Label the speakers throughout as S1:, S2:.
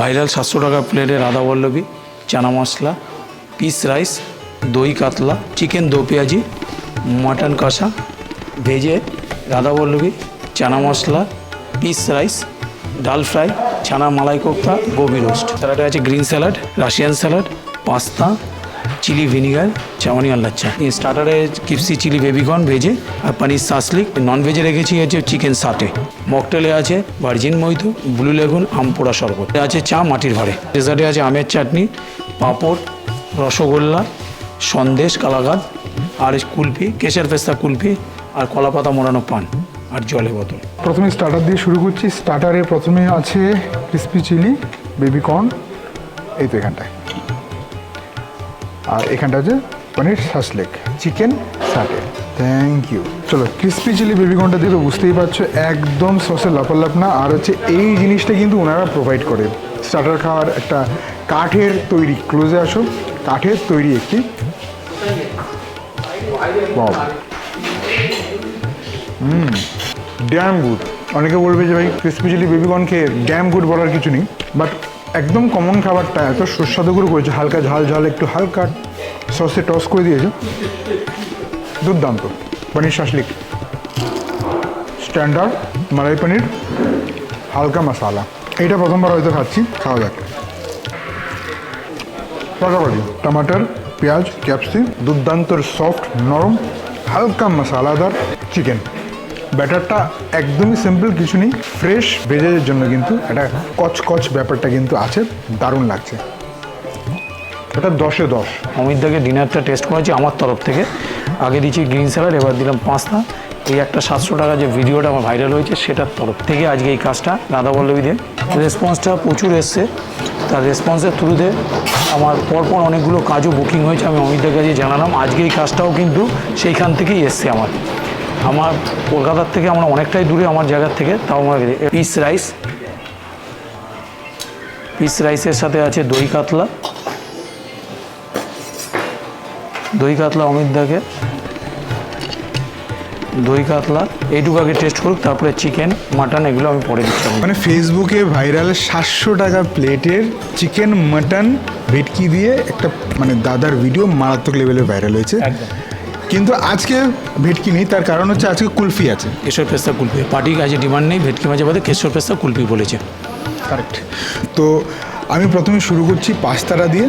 S1: Viral সাতশো টাকা প্লেটে radhaballabhi chana masala, peas rice, দই কাতলা, চিকেন দো পেঁয়াজি, মাটন কষা, ভেজে radhaballabhi chana masala, peas rice, dal fry chhana malai kofta, gobi roast. স্যালাডে আছে green salad, Russian salad, pasta chilli vinegar চাওয়ানি আর লাচ্চা। স্টার্টারে কিপসি চিলি বেবিকর্ন ভেজে আর পানির সাসলিক নন ভেজে রেখেছি হচ্ছে চিকেন সাটে মকটেলে আছে ভার্জিন মৈতো ব্লু লেগুন আমপোড়া শরবত। আছে চা মাটির ভাড়ে। ডেজার্টে আছে আমের চাটনি, পাঁপড়, রসগোল্লা, সন্দেশ কালাগাদ আর কুলফি, কেশর পেস্তা কুলফি আর কলাপাতা মোড়ানো পান আর জলে বোতল।
S2: প্রথমে স্টার্টার দিয়ে শুরু করছি। স্টার্টারে প্রথমে আছে ক্রিসপি চিলি বেবিকর্ন এই তো এখানটায়। আর এখানটা আছে paneer shashlik chicken satay thank you চলো ক্রিস্পি চিলি বেবি কর্নটা দিয়ে তো বুঝতেই পারছ, একদম সসে লাপালাপ না। আর হচ্ছে এই জিনিসটা কিন্তু ওনারা প্রোভাইড করে। স্টার্টার খাওয়ার একটা কাঠের তৈরি ক্লোজে আসো, কাঠের তৈরি একটি। Wow. ড্যাম গুড অনেকে বলবে যে ভাই ক্রিস্পি চিলি বেবিকর্ন খেয়ে ড্যাম গুড বলার কিছু নেই। বাট একদম কমন খাবারটা, এত সুস্বাদু করে করেছে, হালকা ঝাল ঝাল, একটু হালকা। সসে টস করে দিয়েছে? দুর্দান্ত। পনির শাসলিক। স্ট্যান্ডার্ড মালাই পনির, হালকা মশালা। এইটা প্রথমবার হয়তো খাচ্ছি, খাওয়া যাক। পাশাপাশি টমাটার, পেঁয়াজ ক্যাপসিম দুর্দান্তর সফট, নরম, হালকা মশালাদার চিকেন। ব্যাটারটা একদমই সিম্পল কিছু নেই। ফ্রেশ ভেজের জন্য কিন্তু একটা কচকচ ব্যাপারটা কিন্তু আছে, দারুণ লাগছে। এটা দশে দশ।
S1: অমিত দাকে ডিনারটা টেস্ট করেছি আমার তরফ থেকে। আগে দিয়েছি গ্রিন স্যালাড এবার দিলাম পাঁচটা এই একটা সাতশো টাকা যে ভিডিওটা আমার ভাইরাল হয়েছে, সেটার তরফ থেকে আজকে এই কাজটা। রাধা বল্লভীদের। রেসপন্সটা প্রচুর এসছে। তার রেসপন্সের থ্রুতে আমার পরপর অনেকগুলো কাজও বুকিং হয়েছে, আমি অমিতদের কাছে জানালাম। আজকে এই কাজটাও কিন্তু সেইখান থেকেই এসছে আমার। আমার কলকাতার থেকে আমরা অনেকটাই দূরে আমার জায়গার থেকে, তাও আমার পিস রাইস পিস রাইসের সাথে আছে দই কাতলা। দই কাতলা অমিত দাকে। দই কাতলা এইটুকু আগে টেস্ট করুক তারপরে চিকেন মাটন এগুলো আমি পরে দিচ্ছি
S2: মানে ফেসবুকে ভাইরাল সাতশো টাকা প্লেটের চিকেন মাটন ভেটকি দিয়ে একটা মানে দাদার ভিডিও মারাত্মক লেভেলে ভাইরাল হয়েছে। কিন্তু আজকে ভেটকি নেই তার কারণ হচ্ছে আজকে কুলফি আছে।
S1: কেশর পেস্তা কুলফি। পার্টি কাজে ডিমান্ড নেই ভেটকি মাঝে বাদে কেশর পেস্তা কুলফি বলেছে।
S2: কারেক্ট তো আমি প্রথমে শুরু করছি পাস্তাটা দিয়ে।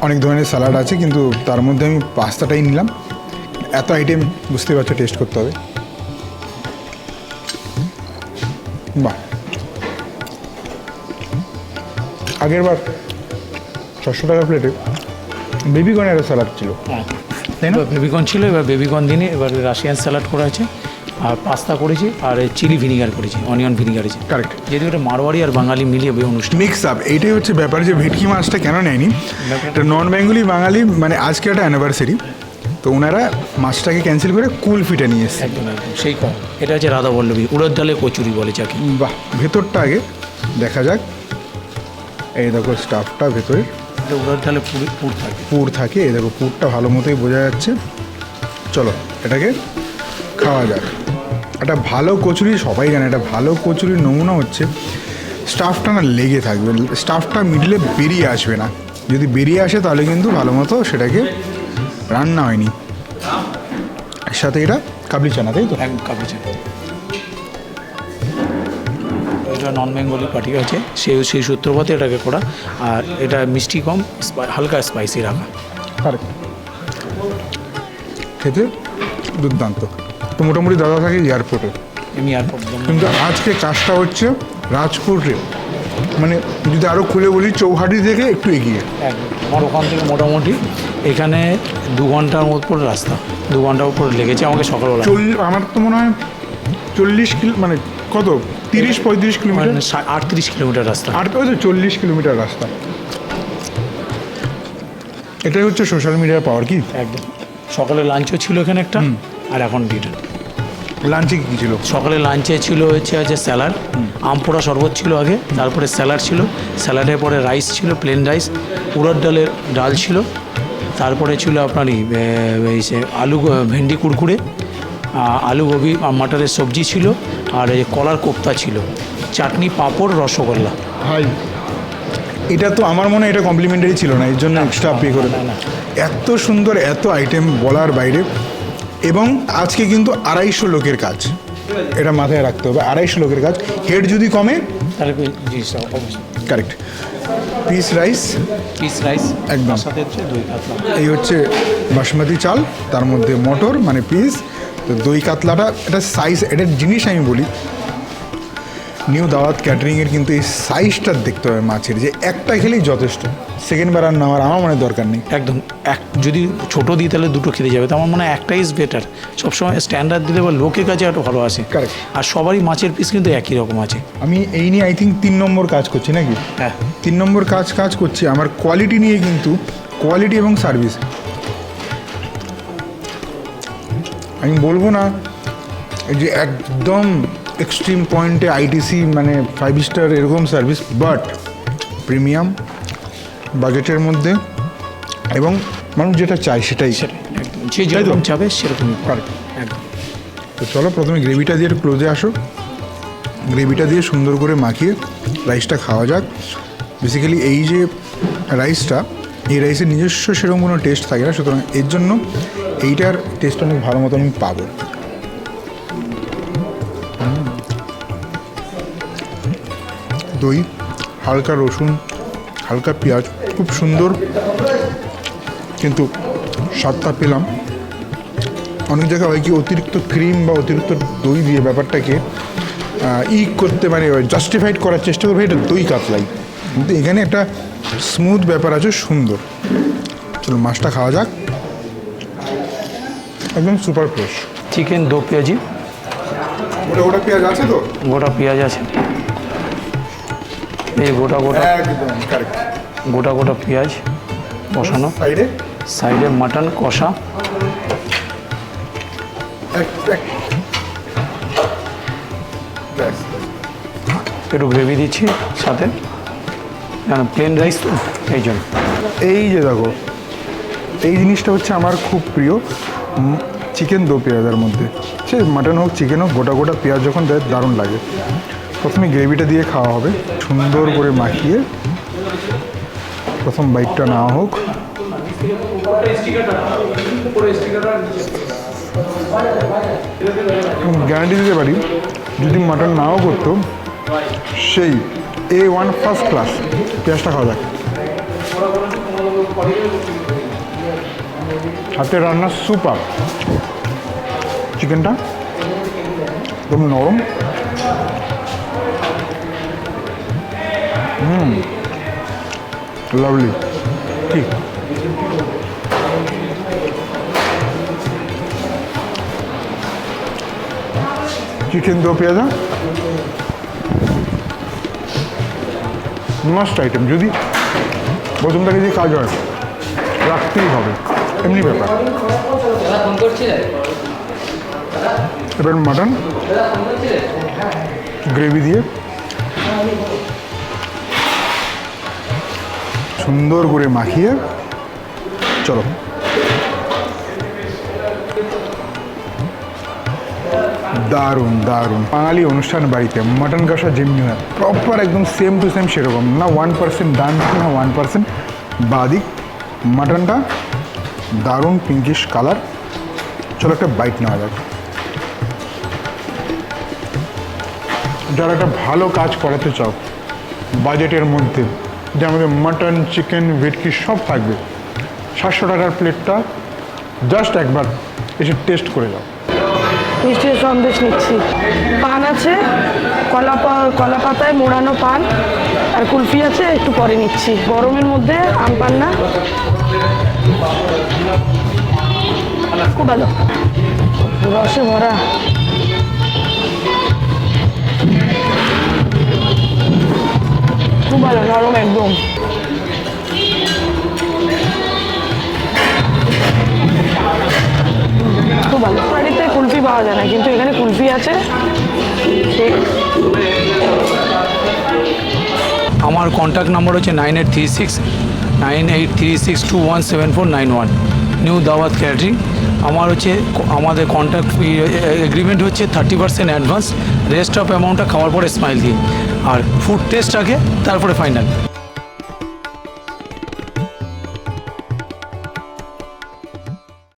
S2: অনেক ধরনের স্যালাড আছে কিন্তু তার মধ্যে আমি পাস্তাটাই নিলাম। এত আইটেম বুঝতে পারছ টেস্ট করতে হবে। বাহ। আগের বার ছশো টাকা প্লেটে বেবি কর্নের স্যালাড ছিল। তাই না?
S1: এবার বেবিকর্ন ছিল এবার বেবিকর্ন দিনে এবার রাশিয়ান স্যালাড করা আছে আর পাস্তা করেছি আর চিলি ভিনিগার করেছি অনিয়ন ভিনিগার আছে
S2: কারেক্ট
S1: যেহেতু এটা মারোয়ারি আর বাঙালি মিলিয়ে অনুষ্ঠান।
S2: মিক্স আপ এইটাই হচ্ছে ব্যাপার যে ভেটকি মাছটা কেন নেয়নি? এটা নন বেঙ্গলি বাঙালি মানে আজকে একটা অ্যানিভার্সারি তো ওনারা মাছটাকে ক্যান্সেল করে কুল ফিটা নিয়ে এসছে।
S1: একদম একদম সেই কম এটা হচ্ছে রাধা বল্লভী উড়োর ডালে কচুরি বলে যাকে।
S2: বাহ ভেতরটা আগে দেখা যাক। এই দেখো স্টাফটা ভেতরে।
S1: উড়ার উড়োর ডালে পুরি পুর থাকে।
S2: পুর থাকে এই দেখো পুরটা ভালো মতোই বোঝা যাচ্ছে। চলো এটাকে খাওয়া যাক। একটা ভালো কচুরি সবাই জানে একটা ভালো কচুরির নমুনা হচ্ছে স্টাফটা না লেগে থাকবে। স্টাফটা মিডলে বেরিয়ে আসবে না। যদি বেরিয়ে আসে তাহলে কিন্তু ভালো মতো সেটাকে রান্না হয়নি। এর সাথে এটা কাবলি চানা তাই তো?
S1: কাপে চাই এটা নন বেঙ্গলি পার্টি আছে। সেই সেই সূত্রপাতে এটাকে করা। আর এটা মিষ্টি কম হালকা স্পাইসি রাখা।
S2: খেতে দুর্দান্ত। তো মোটামুটি দাদা থাকে এয়ারপোর্টে।
S1: এমনি এয়ারপোর্ট
S2: কিন্তু আজকে কাজটা হচ্ছে রাজপুরে মানে যদি আরও খুলে বলি চৌহাটি থেকে একটু এগিয়ে।
S1: আমার ওখান থেকে মোটামুটি এখানে দু ঘণ্টার উপর রাস্তা। দু ঘণ্টার উপর লেগেছে আমাকে সকালবেলা।
S2: চল্লিশ আমার তো মনে হয় চল্লিশ কিলো মানে কত? তিরিশ পঁয়ত্রিশ কিলোমিটার?
S1: মানে আটত্রিশ কিলোমিটার রাস্তা।
S2: আর ওই তো চল্লিশ কিলোমিটার রাস্তা। এটাই হচ্ছে সোশ্যাল মিডিয়ার পাওয়ার কি?
S1: একদম। সকালে লাঞ্চও ছিল এখানে একটা আর এখন ডিনার
S2: লাঞ্চে কী ছিল?
S1: সকালে লাঞ্চে ছিল হচ্ছে আছে স্যালাড। আম পোড়া শরবত ছিল আগে তারপরে স্যালাড ছিল। স্যালাডের পরে রাইস ছিল প্লেন রাইস উড়দ ডালের ডাল ছিল। তারপরে ছিল আপনার এই, সে আলু ভেন্ডি কুড়কুড়ে। আলু গোবি মাটারের সবজি ছিল। আর এই কলার কোপ্তা ছিল। চাটনি পাঁপড় রসগোল্লা।
S2: ভাই এটা তো আমার মনে হয় এটা কমপ্লিমেন্টারি ছিল না এর জন্য এক্সট্রা পে করে এত সুন্দর এত আইটেম বলার বাইরে। এবং আজকে কিন্তু আড়াইশো লোকের কাজ। এটা মাথায় রাখতে হবে আড়াইশো লোকের কাজ। হেড যদি কমে
S1: তাহলে
S2: correct peas rice
S1: peas rice
S2: একদম। এই হচ্ছে বাসমতি চাল তার মধ্যে মটর মানে পিস তো দই কাতলাটা এটা সাইজ এটার জিনিস আমি বলি নিউ দাওয়াত ক্যাটারিংয়ের কিন্তু এই সাইজটা দেখতে হবে মাছের যে একটা খেলেই যথেষ্ট। সেকেন্ড বার আর নেওয়ার আমার মনে দরকার নেই।
S1: একদম এক যদি ছোট দিই তাহলে দুটো খেতে যাবে তো আমার মনে হয় একটা ইজ বেটার সবসময় স্ট্যান্ডার্ড দিলে বা লোকের কাছে একটু ভালো আসে. আর সবারই মাছের পিস কিন্তু একই রকম আছে।
S2: আমি এই নিয়ে আই থিঙ্ক তিন নম্বর কাজ করছি নাকি?
S1: হ্যাঁ।
S2: তিন নম্বর কাজ কাজ করছি আমার কোয়ালিটি নিয়ে কিন্তু কোয়ালিটি এবং সার্ভিস আমি বলব না এই যে একদম এক্সট্রিম পয়েন্টে আইটিসি মানে ফাইভ স্টার এরকম সার্ভিস বাট প্রিমিয়াম বাজেটের মধ্যে এবং মানুষ যেটা চায় সেটাই
S1: যে? যেরকম চাবে সেরকমই. একদম।
S2: তো চলো প্রথমে গ্রেভিটা দিয়ে একটু ক্লোজে আসো। গ্রেভিটা দিয়ে সুন্দর করে মাখিয়ে রাইসটা খাওয়া যাক। বেসিক্যালি এই যে রাইসটা এই রাইসের নিজস্ব সেরকম কোনো টেস্ট থাকে না সুতরাং এর জন্য এইটার টেস্ট অনেক ভালো মতো আমি পাবো। দই হালকা রসুন হালকা পেঁয়াজ খুব সুন্দর। কিন্তু স্বাদটা পেলাম। অনেক জায়গায় হয় কি অতিরিক্ত ক্রিম বা অতিরিক্ত দই দিয়ে ব্যাপারটাকে ই করতে মানে জাস্টিফাইড করার চেষ্টা করবে এটা দই কাতলাই। কিন্তু এখানে একটা স্মুথ ব্যাপার আছে সুন্দর। চলো মাছটা খাওয়া যাক। একদম সুপার ফ্রেশ
S1: চিকেন দো পেঁয়াজি।
S2: ওটা পেঁয়াজ আছে তো?
S1: গোটা পেঁয়াজ আছে। এই গোটা গোটা
S2: একদম কারেক্ট
S1: গোটা গোটা পেঁয়াজ বসানো
S2: সাইডে?
S1: সাইডে মাটন কষা। একটু গ্রেভি দিচ্ছি সাথে। প্লেন রাইস তো এই জন্য।
S2: এই যে দেখো এই জিনিসটা হচ্ছে আমার খুব প্রিয় চিকেন দো পেঁয়াজের মধ্যে। সে মাটন হোক চিকেন হোক গোটা গোটা পেঁয়াজ যখন দেয় দারুণ লাগে। প্রথমে গ্রেভিটা দিয়ে খাওয়া হবে। সুন্দর করে মাখিয়ে প্রথম বাইকটা নেওয়া হোক। গ্যারান্টি দিতে পারি, যদি মাটন নাও করতো, সেই এ ওয়ান ফার্স্ট ক্লাস পেঁয়াজটা খাওয়া যাক। হাতের রান্না সুপার। চিকেনটা একদম নরম। হুম। লাভলি ঠিক চিকেন দো পেঁয়াজা মাস্ট আইটেম যদি প্রথম থেকে যে কাজ হয় রাখতেই হবে। এমনি ব্যাপার। এবার মাটন গ্রেভি দিয়ে। সুন্দর করে মাখিয়ে, চলো। দারুণ দারুণ। বাঙালি অনুষ্ঠান বাড়িতে মাটন কষা যেমনি হয় প্রপার একদম সেম টু সেম সেরকম। না ওয়ান পার্সেন্ট ডান না ওয়ান পার্সেন্ট বাদিক মাটনটা দারুণ পিঙ্কিশ কালার চলো একটা বাইট নেওয়া যাক। যারা একটা ভালো কাজ করাতে চাও বাজেটের মধ্যে যার মধ্যে মাটন চিকেন ভেটকি সব থাকবে। সাতশো টাকার প্লেটটা জাস্ট একবার এসে টেস্ট করে যাও।
S3: মিষ্টির সন্দেশ নিচ্ছি। পান আছে, কলা কলা পাতায় মোড়ানো পান, আর কুলফি আছে, একটু পরে নিচ্ছি। গরমের মধ্যে আম পান না। খুব ভালো। রসে ভরা খুব ভালো নরম একদম খুব ভালো বাড়িতে কুলফি পাওয়া যায় না, কিন্তু এখানে কুলফি আছে।
S1: আমার কন্ট্যাক্ট নাম্বার হচ্ছে nine eight three six nine eight three six two one seven four nine one new Dawat catering আমার হচ্ছে আমাদের কন্ট্যাক্ট এগ্রিমেন্ট হচ্ছে thirty percent advance rest of অ্যামাউন্টটা খাওয়ার পরে স্মাইল দিয়ে আর ফুড টেস্ট আগে তারপরে ফাইনাল